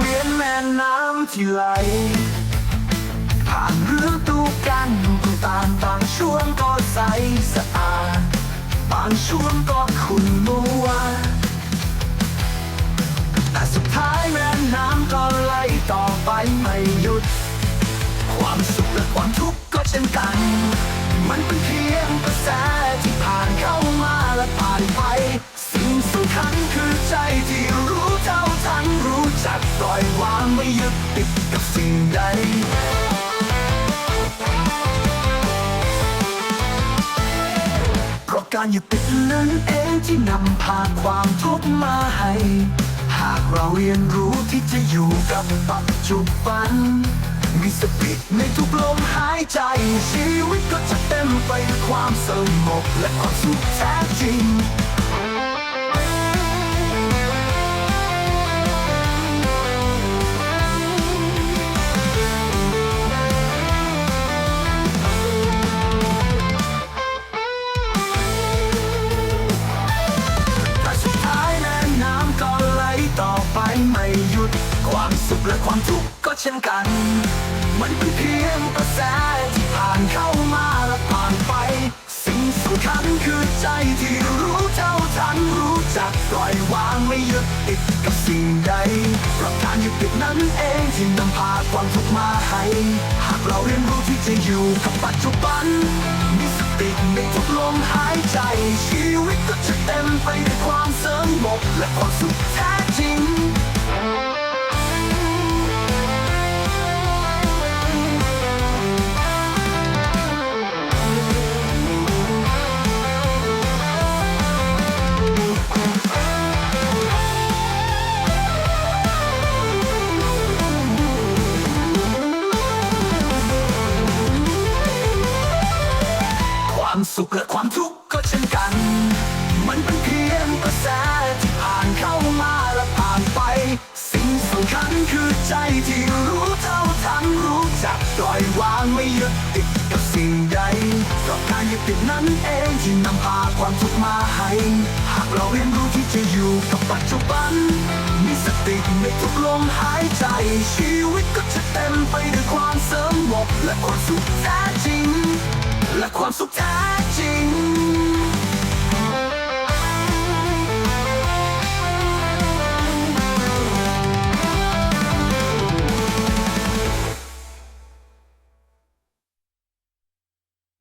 วียนแม่น้ำที่ไหล ผ่านฤดูกาลต่างบางช่วงก็ใสสะอาด บางช่วงก็ขุ่นมัว แต่สุดท้ายแม่น้ำก็ไหลต่อไปไม่หยุด ความสุขและความทุกข์ก็เช่นกัน มันเป็นเพียงกระแสที่ผ่านเข้ามาและผ่านไป สิ่งสำคัญคือใจที่ ไม่ยึดติดกับสิ่งใดเพราะการยึดติดนั้นเองที่นำพาความทุกข์มาให้ หากเราเรียนรู้ที่จะอยู่กับปัจจุบัน มีสติในทุกลมหายใจ ชีวิตก็จะเต็มไปด้วยความสงบและความสุขแท้จริง ไปไม่หยุด ความสุขและความทุกข์ก็เช่นกัน มันเป็นเพียงกระแสที่ผ่านเข้ามาและผ่านไป สิ่งสำคัญคือใจที่รู้เท่าทันรู้จักปล่อยวางไม่ยึดติดกับสิ่งใดเพราะการยึดติดนั้นเองที่นำพาความทุกข์มาให้ หากเราเรียนรู้ที่จะอยู่กับปัจจุบันมีสติในทุกลมหายใจชีวิตก็จะเต็มไปด้วยความสงบและความสุขแท้จริง ที่รู้เท่าทันรู้จักปล่อยวางไม่ยึดติดกับสิ่งใดเพราะการยึดติดนั้นเองที่นำพาความทุกข์มาให้หากเราเรียนรู้ที่จะอยู่กับปัจจุบัน มีสติในทุกลมหายใจ ชีวิตก็จะเต็มไปด้วยความสงบและความสุขแท้จริง และความสุขแท้